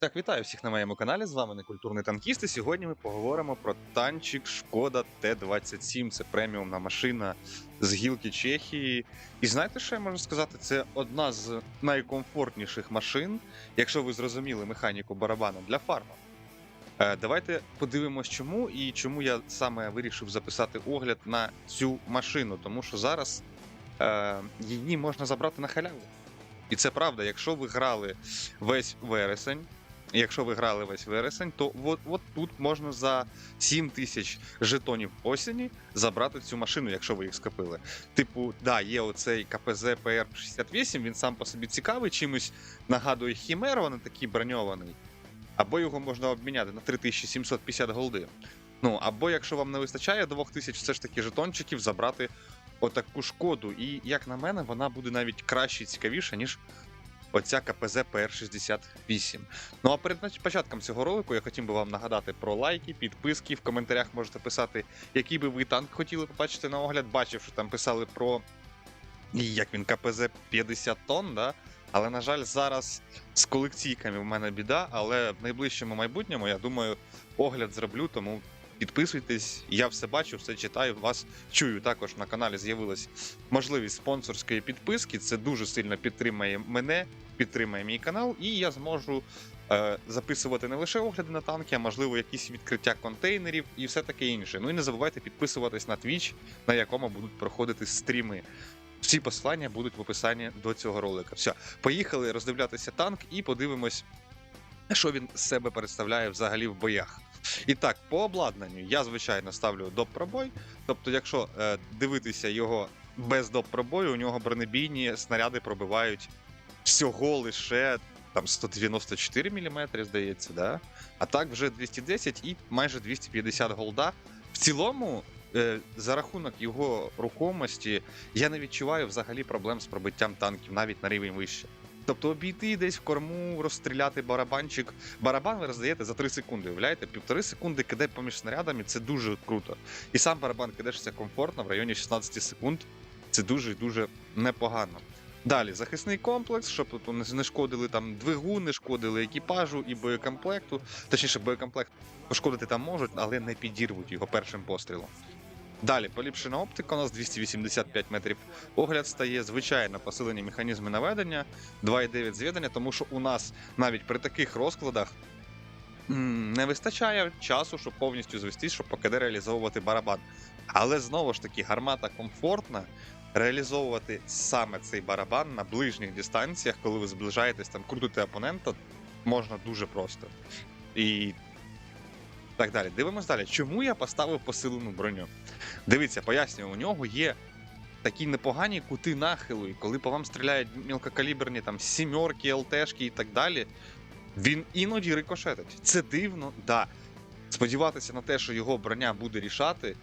Так, вітаю всіх на моєму каналі. З вами некультурний танкіст. І сьогодні ми поговоримо про танчик Шкода Т-27. Це преміумна машина з гілки Чехії. І знаєте, що я можу сказати? Це одна з найкомфортніших машин, якщо ви зрозуміли механіку барабану для фарма. Е, Давайте подивимось, чому і чому я саме вирішив записати огляд на цю машину, тому що зараз е, її можна забрати на халяву. І це правда, якщо ви грали весь вересень. Якщо ви грали весь вересень, то от, от тут можна за 7 тисяч жетонів осені забрати цю машину, якщо ви їх скопили. Типу, да, є оцей КПЗ ПР-68, він сам по собі цікавий, чимось нагадує Хімеру, не такий броньований. Або його можна обміняти на 3750 голди. Ну, або якщо вам не вистачає 2000 все ж таки жетончиків, забрати отаку шкоду. І, як на мене, вона буде навіть краще і цікавіша, ніж оця КПЗ ПР-68. Ну а перед початком цього ролику я хотів би вам нагадати про лайки, підписки. В коментарях можете писати, який би ви танк хотіли побачити на огляд. Бачив, що там писали про як він КПЗ 50 тонн, да? Але, на жаль, зараз з колекційками в мене біда, але в найближчому майбутньому, я думаю, огляд зроблю, тому підписуйтесь. Я все бачу, все читаю, вас чую. Також на каналі з'явилась можливість спонсорської підписки. Це дуже сильно підтримає мене, підтримає мій канал, і я зможу е, записувати не лише огляди на танки, а можливо якісь відкриття контейнерів і все таке інше. Ну і не забувайте підписуватись на Twitch, на якому будуть проходити стріми. Всі посилання будуть в описанні до цього ролика. Все, поїхали роздивлятися танк і подивимось, що він з себе представляє взагалі в боях. І так, по обладнанню я звичайно ставлю доп пробой. Тобто, якщо е, дивитися його без доп пробою, у нього бронебійні снаряди пробивають всього лише там 194 мм, здається, да? а так вже 210 і майже 250 голда. В цілому, е, за рахунок його рухомості, я не відчуваю взагалі проблем з пробиттям танків навіть на рівень вище. Тобто обійти десь в корму, розстріляти барабанчик. Барабан ви роздаєте за 3 секунди. Уявляєте? Півтори секунди киде поміж снарядами це дуже круто. І сам барабан кидешся комфортно в районі 16 секунд. Це дуже і дуже непогано. Далі захисний комплекс, щоб тут не шкодили там двигун, не шкодили екіпажу і боєкомплекту. Точніше, боєкомплект пошкодити там можуть, але не підірвуть його першим пострілом. Далі поліпшена оптика, у нас 285 метрів. Огляд стає звичайно посилені механізми наведення, 2,9 зведення, тому що у нас навіть при таких розкладах не вистачає часу, щоб повністю звестись, щоб ПКД реалізовувати барабан. Але знову ж таки, гармата комфортна. Реалізовувати саме цей барабан на ближніх дистанціях, коли ви зближаєтесь там, крутите опонента, можна дуже просто. І так далі. Дивимось далі. Чому я поставив посилену броню? Дивіться, пояснюю, у нього є такі непогані кути нахилу, і коли по вам стріляють мілкокаліберні там сімерки, ЛТшки і так далі, він іноді рикошетить. Це дивно, да. Сподіватися на те, що його броня буде рішати,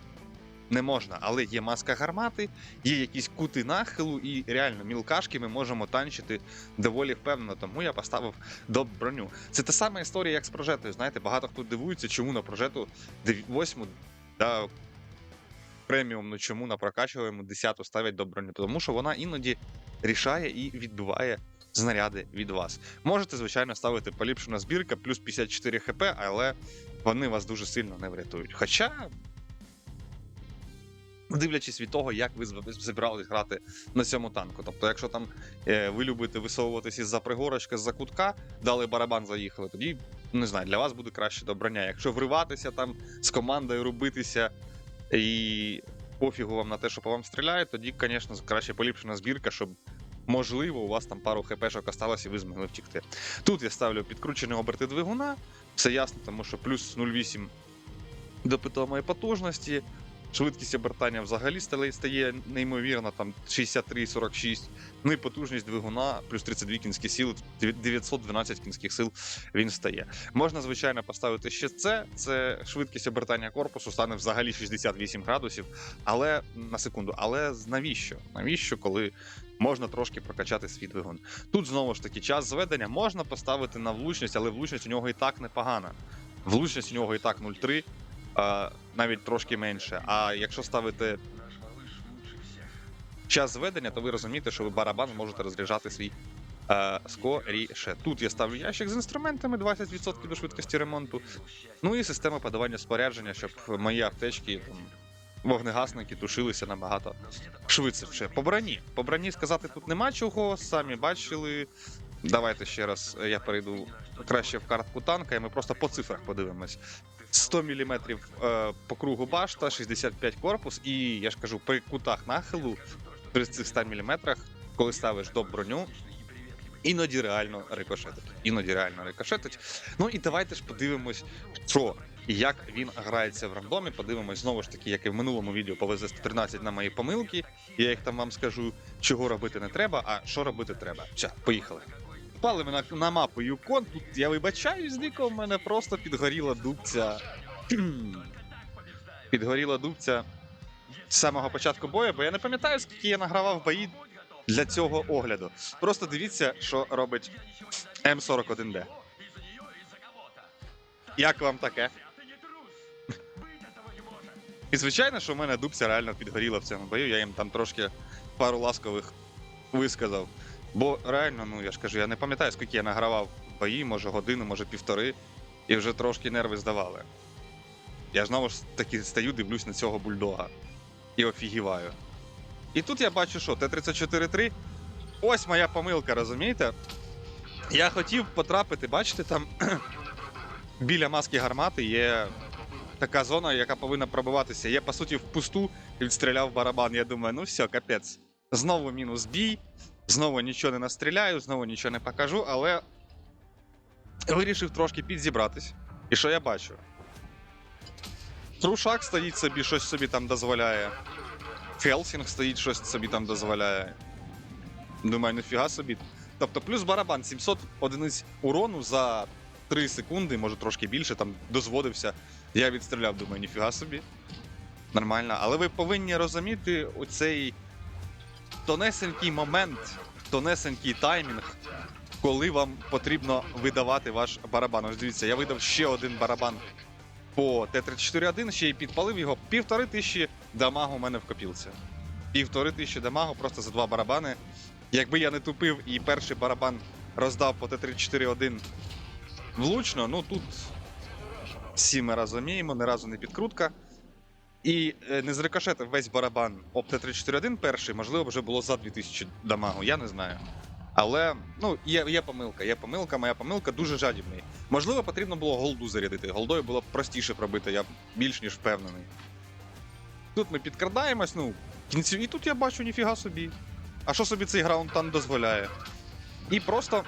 не можна, але є маска гармати, є якісь кути нахилу, і реально мілкашки ми можемо танчити доволі впевнено. Тому я поставив до броню. Це та сама історія, як з прожетою. Знаєте, багато хто дивується, чому на прожету 8 да, преміум, ну чому на прокачуємо 10 ставлять до броню? Тому що вона іноді рішає і відбиває знаряди від вас. Можете, звичайно, ставити поліпшена збірка, плюс 54 хп, але вони вас дуже сильно не врятують. Хоча. Дивлячись від того, як ви збирались грати на цьому танку. Тобто, якщо там е, ви любите висовуватись із-за пригорочка, з-за кутка, дали барабан, заїхали, тоді не знаю, для вас буде краще до броня. Якщо вриватися там з командою робитися і пофігу вам на те, що по вам стріляють, тоді, звісно, краще поліпшена збірка, щоб можливо у вас там пару хпшок осталось і ви змогли втікти. Тут я ставлю підкручені оберти двигуна, все ясно, тому що плюс 0,8 до питомої потужності. Швидкість обертання взагалі стає, неймовірно, там 63-46. Ну і потужність двигуна, плюс 32 кінські сили, 912 кінських сил він стає. Можна, звичайно, поставити ще це. Це швидкість обертання корпусу стане взагалі 68 градусів. Але на секунду, але навіщо? Навіщо, коли можна трошки прокачати свій двигун? Тут знову ж таки час зведення можна поставити на влучність, але влучність у нього і так непогана. Влучність у нього і так 0,3, а, навіть трошки менше. А якщо ставити час зведення, то ви розумієте, що ви барабан можете розряджати свій Е, скоріше. Тут я ставлю ящик з інструментами 20% до швидкості ремонту. Ну і система подавання спорядження, щоб мої аптечки, там, вогнегасники тушилися набагато швидше. По броні. По броні сказати тут нема чого, самі бачили. Давайте ще раз е, я перейду краще в картку танка, і ми просто по цифрах подивимось. 100 мм е, по кругу башта, 65 корпус, і я ж кажу, при кутах нахилу при цих 100 мм, коли ставиш до броню, іноді реально рикошетить. Іноді реально рикошетить. Ну і давайте ж подивимось, що і як він грається в рандомі. Подивимось знову ж таки, як і в минулому відео по ВЗ-113 на мої помилки. Я їх там вам скажу, чого робити не треба, а що робити треба. Все, поїхали. Впали ми на, на мапу Юкон. Тут я вибачаюсь, Дико, в мене просто підгоріла дубця. підгоріла дубця з самого початку бою, бо я не пам'ятаю, скільки я награвав бої для цього огляду. Просто дивіться, що робить М41Д. Як вам таке? І звичайно, що в мене дубця реально підгоріла в цьому бою. Я їм там трошки пару ласкових висказав. Бо реально, ну я ж кажу, я не пам'ятаю, скільки я награвав бої, може годину, може півтори, і вже трошки нерви здавали. Я знову ж таки стою, дивлюсь на цього бульдога і офігіваю. І тут я бачу, що Т-34-3. Ось моя помилка, розумієте? Я хотів потрапити, бачите, там біля маски гармати є така зона, яка повинна пробиватися. Я, по суті, впусту відстріляв барабан. Я думаю, ну все, капець. Знову мінус бій, знову нічого не настріляю, знову нічого не покажу, але вирішив трошки підзібратись. І що я бачу? Трушак стоїть собі, щось собі там дозволяє. Хелсінг стоїть, щось собі там дозволяє. Думаю, ніфіга собі. Тобто, плюс барабан 700 одиниць урону за 3 секунди, може трошки більше, там дозводився. Я відстріляв, думаю, ніфіга собі. Нормально. Але ви повинні розуміти оцей тонесенький момент, тонесенький таймінг, коли вам потрібно видавати ваш барабан. Ось дивіться, я видав ще один барабан по Т-34-1, ще й підпалив його. Півтори тисячі дамагу у мене в копілці. Півтори тисячі дамагу просто за два барабани. Якби я не тупив і перший барабан роздав по Т-34-1 влучно, ну тут всі ми розуміємо, ні разу не підкрутка. І е, не зрикошетив весь барабан об Т-34-1 перший, можливо, вже було за 2000 дамагу, я не знаю. Але ну, є, є помилка, є помилка, моя помилка дуже жадібний. Можливо, потрібно було голду зарядити. Голдою було б простіше пробити, я більш ніж впевнений. Тут ми підкрадаємось, ну, кінці, і тут я бачу ніфіга собі. А що собі цей граунд-тан дозволяє? І просто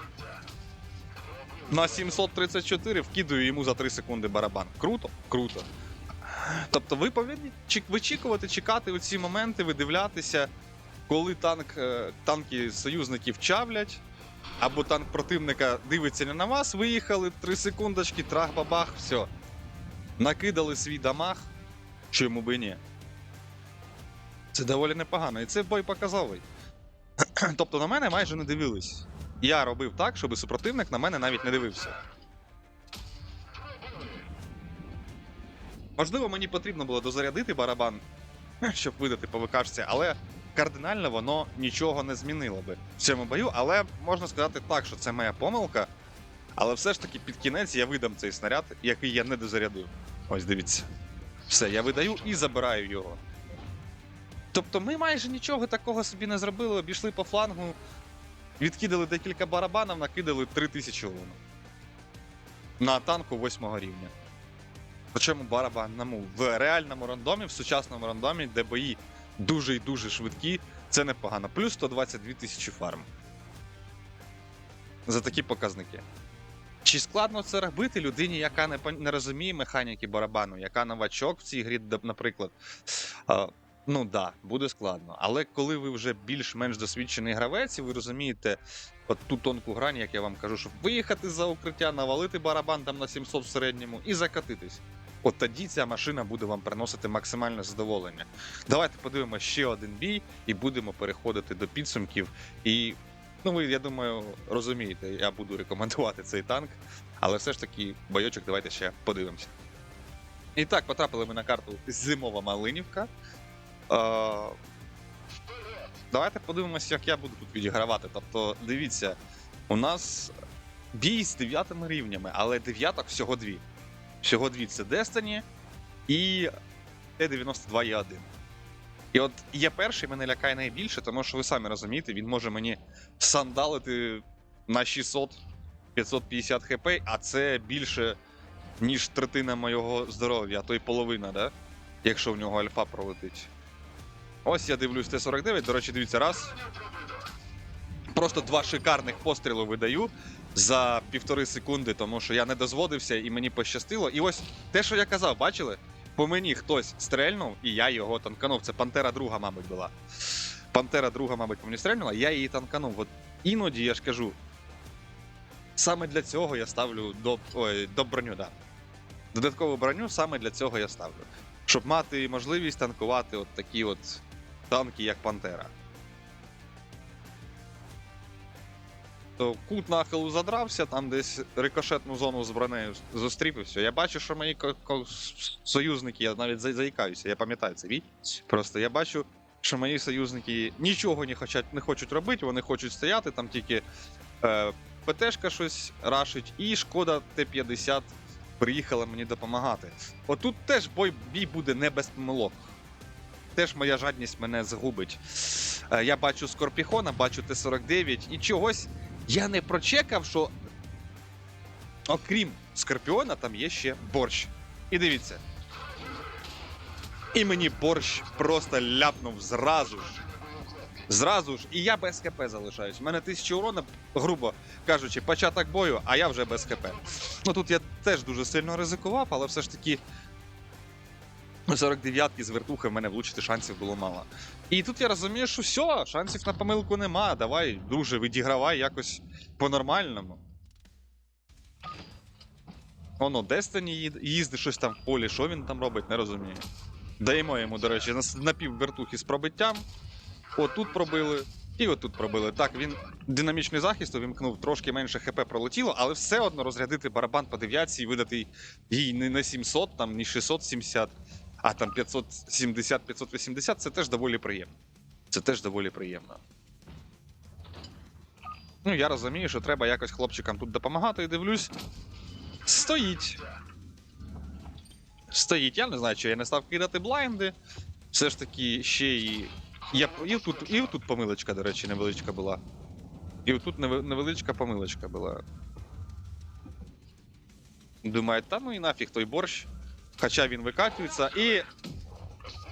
на 734 вкидаю йому за 3 секунди барабан. Круто? Круто. Тобто ви повинні вичікувати, чекати оці моменти, видивлятися, коли танк, е, танки союзників чавлять, або танк противника дивиться не на вас, виїхали 3 секундочки, трах-бабах, все. Накидали свій дамаг, чому би ні. Це доволі непогано, і це бой показовий. тобто на мене майже не дивились. Я робив так, щоб супротивник на мене навіть не дивився. Можливо, мені потрібно було дозарядити барабан, щоб видати по ВКшці, але кардинально воно нічого не змінило би в цьому бою. Але можна сказати так, що це моя помилка. Але все ж таки під кінець я видам цей снаряд, який я не дозарядив. Ось дивіться. Все, я видаю і забираю його. Тобто ми майже нічого такого собі не зробили, обійшли по флангу, відкидали декілька барабанів, накидали 3000 урону. На танку 8 рівня. Причому барабанному в реальному рандомі, в сучасному рандомі, де бої дуже і дуже швидкі, це непогано. Плюс 122 тисячі фарм. За такі показники. Чи складно це робити людині, яка не, не розуміє механіки барабану, яка новачок в цій грі, наприклад? А, ну да, буде складно. Але коли ви вже більш-менш досвідчений гравець, і ви розумієте от ту тонку грань, як я вам кажу, щоб виїхати за укриття, навалити барабан там на 700 в середньому і закатитись. От тоді ця машина буде вам приносити максимальне задоволення. Давайте подивимося ще один бій і будемо переходити до підсумків. І ну ви, я думаю, розумієте, я буду рекомендувати цей танк, але все ж таки бойочок давайте ще подивимося. І так, потрапили ми на карту Зимова Малинівка. Е, Давайте подивимося, як я буду тут відігравати. Тобто, дивіться, У нас бій з дев'ятими рівнями, але дев'яток всього дві. Всього дві це Destiny і Т-92 є один. І от є перший мене лякає найбільше, тому що ви самі розумієте, він може мені сандалити на 600 550 хп, а це більше, ніж третина моєго здоров'я, а то й половина, да? якщо в нього альфа пролетить. Ось я дивлюсь Т-49, до речі, дивіться, раз. Просто два шикарних постріли видаю за півтори секунди, тому що я не дозводився і мені пощастило. І ось те, що я казав, бачили? По мені хтось стрельнув, і я його танканув. Це Пантера друга, мабуть, була. Пантера друга, мабуть, по мені стрельнула, я її танканув. От іноді я ж кажу. Саме для цього я ставлю до, ой, до броню, да. Додаткову броню саме для цього я ставлю. Щоб мати можливість танкувати от такі от танки, як Пантера. То кут нахилу задрався, там десь рикошетну зону з бронею зустрів і все. Я бачу, що мої союзники, я навіть за- заїкаюся, я пам'ятаю це вій. Просто я бачу, що мої союзники нічого не хочуть, не хочуть робити, вони хочуть стояти, там тільки е, ПТшка щось рашить, і шкода Т-50 приїхала мені допомагати. Отут теж бой бій буде не без помилок. Теж моя жадність мене згубить. Е, Я бачу Скорпіхона, бачу Т-49 і чогось я не прочекав, що окрім Скорпіона, там є ще борщ. І дивіться. І мені борщ просто ляпнув зразу ж. Зразу ж, і я без ХП залишаюсь. У мене тисяча урона, грубо кажучи, початок бою, а я вже без ХП. Ну тут я теж дуже сильно ризикував, але все ж таки 49-ки з вертухи в мене влучити шансів було мало. І тут я розумію, що все, шансів на помилку нема. Давай, друже, відігравай якось по-нормальному. Воно Destiny їздить щось там в полі, що він там робить, не розумію. Даємо йому, до речі, на- напів вертухи з пробиттям. Отут пробили. І отут пробили. Так, він динамічний захист увімкнув, трошки менше ХП пролетіло, але все одно розрядити барабан по дев'ятці і видати їй не на 700, там, не 670, а там 570-580, це теж доволі приємно. Це теж доволі приємно. Ну, я розумію, що треба якось хлопчикам тут допомагати і дивлюсь. Стоїть. Стоїть. Я не знаю, чи я не став кидати блайнди. Все ж таки ще і. Я... І тут, і тут помилочка, до речі, невеличка була. І тут невеличка помилочка була. Думаю, та ну і нафіг той борщ. Хоча він викатується і.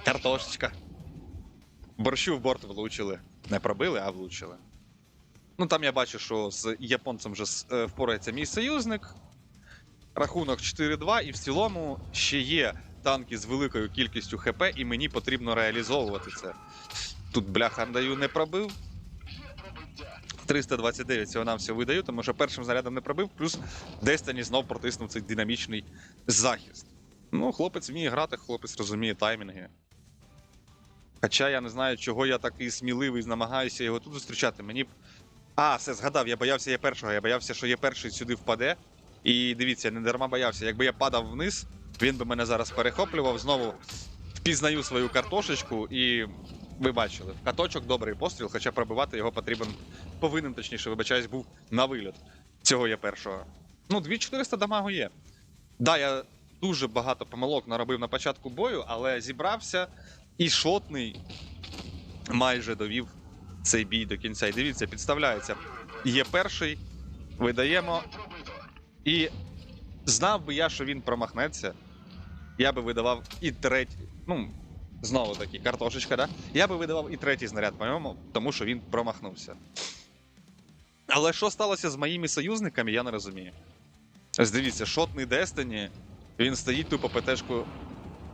Картошечка. Борщу в борт влучили. Не пробили, а влучили. Ну там я бачу, що з японцем вже е, впорається мій союзник. Рахунок 4-2, і в цілому ще є танки з великою кількістю ХП, і мені потрібно реалізовувати це. Тут бляха даю не пробив. 329 цього нам все видаю, тому що першим зарядом не пробив, плюс Destiny знов протиснув цей динамічний захист. Ну, хлопець вміє грати, хлопець розуміє таймінги. Хоча я не знаю, чого я такий сміливий, намагаюся його тут зустрічати. Мені б. А, все, згадав, я боявся є першого, я боявся, що є перший сюди впаде. І дивіться, не дарма боявся. Якби я падав вниз, він би мене зараз перехоплював, знову впізнаю свою картошечку і. Ви бачили, каточок добрий постріл, хоча пробивати його потрібен, повинен, точніше, вибачаюсь, був на вильот. Цього є першого. Ну, 2400 дамагу є. Да, я дуже багато помилок наробив на початку бою, але зібрався і шотний майже довів цей бій до кінця. І дивіться, підставляється. Є перший, видаємо. І знав би я, що він промахнеться, я би видавав і третій. Ну, знову таки, картошечка, да? Я би видавав і третій знаряд, по-моєму, тому що він промахнувся. Але що сталося з моїми союзниками, я не розумію. Дивіться, шотний Destiny, він стоїть тупо ПТшку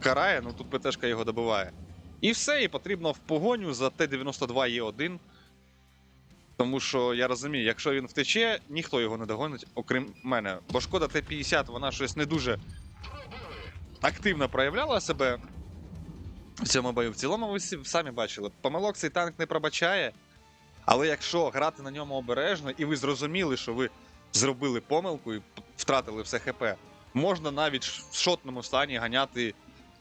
карає, ну тут ПТшка його добиває. І все, і потрібно в погоню за Т-92 Е1. Тому що я розумію, якщо він втече, ніхто його не догонить, окрім мене. Бо шкода Т-50, вона щось не дуже активно проявляла себе в цьому бою. В цілому ви самі бачили. Помилок цей танк не пробачає. Але якщо грати на ньому обережно, і ви зрозуміли, що ви зробили помилку і втратили все ХП, можна навіть в шотному стані ганяти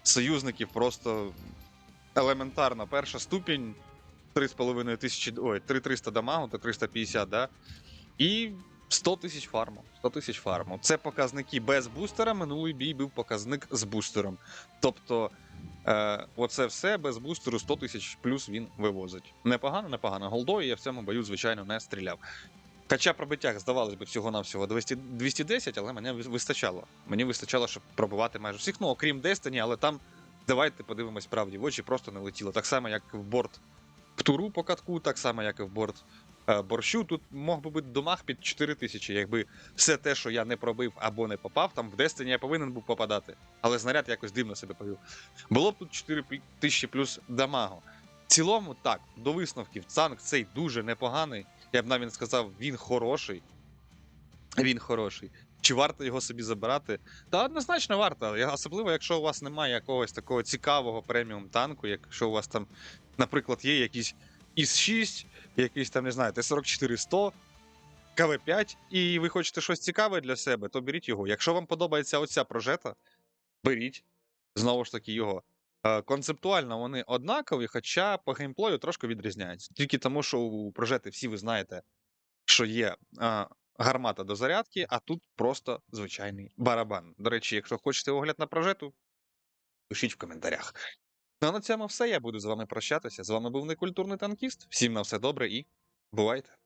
союзників просто елементарно. Перша ступінь 3,5 тисячі, ой, 3300 дамагу та 350, да? і 100 тисяч фарму. 100 тисяч фарму. Це показники без бустера. Минулий бій був показник з бустером. Тобто, е, оце все без бустеру 100 тисяч плюс він вивозить. Непогано, непогано. Голдою я в цьому бою, звичайно, не стріляв. Хоча пробиттях, здавалось би, всього-навсього 200, 210, але мене вистачало. Мені вистачало, щоб пробивати майже всіх, ну окрім Destiny, але там давайте подивимось правді в очі, просто не летіло. Так само, як в борт Птуру по катку, так само, як і в борт е, борщу. Тут мог би бути домах під 4 тисячі, якби все те, що я не пробив або не попав, там в Destiny я повинен був попадати. Але знаряд якось дивно себе повів. Було б тут 4 пі- тисячі плюс дамагу. В цілому, так, до висновків, цанк цей дуже непоганий. Я б навіть сказав, він хороший. Він хороший. Чи варто його собі забирати? Та однозначно варто. Особливо, якщо у вас немає якогось такого цікавого преміум танку, якщо у вас там, наприклад, є якийсь ІС-6, якийсь там, не знаю, Т-44-100, КВ-5, і ви хочете щось цікаве для себе, то беріть його. Якщо вам подобається оця прожета, беріть знову ж таки його. Е, Концептуально вони однакові, хоча по геймплою трошки відрізняються. Тільки тому, що у прожети всі ви знаєте, що є гармата до зарядки, а тут просто звичайний барабан. До речі, якщо хочете огляд на прожету, пишіть в коментарях. Ну а на цьому все. Я буду з вами прощатися. З вами був некультурний танкіст. Всім на все добре і бувайте!